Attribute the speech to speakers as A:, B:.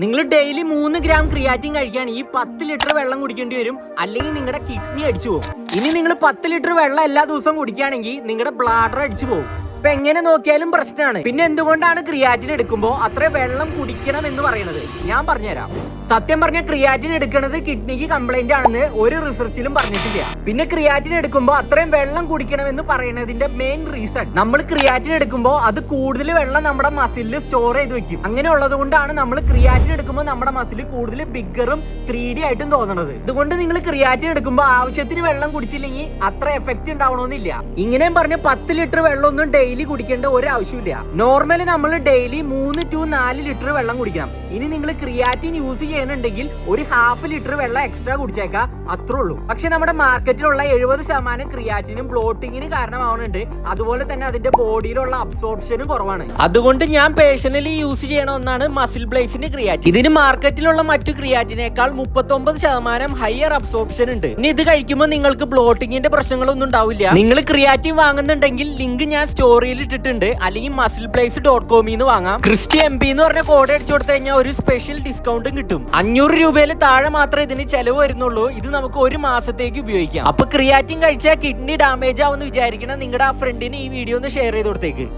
A: നിങ്ങൾ ഡെയിലി മൂന്ന് gram creatine കഴിക്കാൻ ഈ പത്ത് ലിറ്റർ വെള്ളം കുടിക്കേണ്ടി വരും. അല്ലെങ്കിൽ നിങ്ങളുടെ കിഡ്നി അടിച്ചു പോകും. ഇനി നിങ്ങൾ പത്ത് ലിറ്റർ വെള്ളം എല്ലാ ദിവസവും കുടിക്കുകയാണെങ്കിൽ നിങ്ങളുടെ ബ്ലാഡർ അടിച്ചു പോകും. ഇപ്പൊ എങ്ങനെ നോക്കിയാലും പ്രശ്നമാണ് പിന്നെ എന്തുകൊണ്ടാണ് ക്രിയാറ്റിൻ എടുക്കുമ്പോൾ അത്ര വെള്ളം കുടിക്കണം എന്ന് പറയുന്നത്? ഞാൻ പറഞ്ഞുതരാം. സത്യം പറഞ്ഞ ക്രിയാറ്റിൻ എടുക്കുന്നത് കിഡ്നിക്ക് കംപ്ലൈന്റ് ആണെന്ന് ഒരു റിസർച്ചിലും പറഞ്ഞിട്ടില്ല. പിന്നെ ക്രിയാറ്റിൻ എടുക്കുമ്പോൾ അത്രയും വെള്ളം കുടിക്കണം എന്ന് പറയുന്നതിന്റെ മെയിൻ റീസൺ നമ്മൾ ക്രിയാറ്റിൻ എടുക്കുമ്പോൾ അത് കൂടുതൽ വെള്ളം നമ്മുടെ മസിലിൽ സ്റ്റോർ ചെയ്ത് വെക്കും. അങ്ങനെ ഉള്ളത് കൊണ്ടാണ് നമ്മൾ ക്രിയാറ്റിൻ എടുക്കുമ്പോൾ നമ്മുടെ മസിൽ കൂടുതൽ ബിഗറും ത്രീ ഡി ആയിട്ടും തോന്നുന്നത് ഇതുകൊണ്ട് നിങ്ങൾ ക്രിയാറ്റിൻ എടുക്കുമ്പോൾ ആവശ്യത്തിന് വെള്ളം കുടിച്ചില്ലെങ്കിൽ അത്ര എഫക്റ്റ് ഉണ്ടാവണമെന്നില്ല ഇങ്ങനെയും പറഞ്ഞ് പത്ത് ലിറ്റർ വെള്ളമൊന്നും ഡെയിലി കുടിക്കേണ്ട ഒരു ആവശ്യമില്ല നോർമലി നമ്മൾ ഡെയിലി മൂന്ന് ടു നാല് ലിറ്റർ വെള്ളം കുടിക്കണം. ഇനി നിങ്ങൾ ക്രിയാറ്റിൻ യൂസ് ചെയ്യണുണ്ടെങ്കിൽ ഒരു ഹാഫ് ലിറ്റർ വെള്ളം എക്സ്ട്രാ കുടിച്ചേക്കാം. അത്രേ ഉള്ളൂ. പക്ഷെ നമ്മുടെ മാർക്കറ്റിലുള്ള എഴുപത് ശതമാനം ക്രിയാറ്റിനും ബ്ലോട്ടിങ്ങിന് കാരണമാവുന്നുണ്ട്. അതുപോലെ തന്നെ അതിന്റെ ബോഡിയിലുള്ള അബ്സോർപ്ഷനും കുറവാണ്. അതുകൊണ്ട് ഞാൻ പേഴ്സണലി യൂസ് ചെയ്യണ ഒന്നാണ് മസിൽ ബ്ലേസിന്റെ ക്രിയാറ്റിൻ ഇതിന് മാർക്കറ്റിലുള്ള മറ്റു ക്രിയാറ്റിനേക്കാൾ മുപ്പത്തൊമ്പത് ശതമാനം ഹയർ അബ്സോർപ്ഷൻ ഉണ്ട്. ഇനി ഇത് കഴിക്കുമ്പോൾ നിങ്ങൾക്ക് ബ്ലോട്ടിങ്ങിന്റെ പ്രശ്നങ്ങളൊന്നും ഉണ്ടാവില്ല. നിങ്ങൾ ക്രിയാറ്റിൻ വാങ്ങുന്നുണ്ടെങ്കിൽ ലിങ്ക് ഞാൻ സ്റ്റോറിയിൽ ഇട്ടിട്ടുണ്ട്. അല്ലെങ്കിൽ മസിൽ ബ്ലേസ് ഡോട്ട് കോമിൽ നിന്ന് വാങ്ങാം. ക്രിസ്റ്റി എം പി എന്ന് പറഞ്ഞ കോഡ് അടിച്ചു കൊടുത്തു കഴിഞ്ഞാൽ ഒരു സ്പെഷ്യൽ ഡിസ്കൗണ്ടും കിട്ടും. അഞ്ഞൂറ് രൂപയിൽ താഴെ മാത്രമേ ഇതിന് ചെലവ് വരുന്നുള്ളൂ. ഇത് നമുക്ക് ഒരു മാസത്തേക്ക് ഉപയോഗിക്കാം. അപ്പൊ ക്രിയാറ്റിൻ കഴിച്ചാൽ കിഡ്നി ഡാമേജ് ആവുമെന്ന് വിചാരിക്കണം നിങ്ങളുടെ ആ ഫ്രണ്ടിന് ഈ വീഡിയോ ഒന്ന് ഷെയർ ചെയ്ത് കൊടുത്തേക്ക്.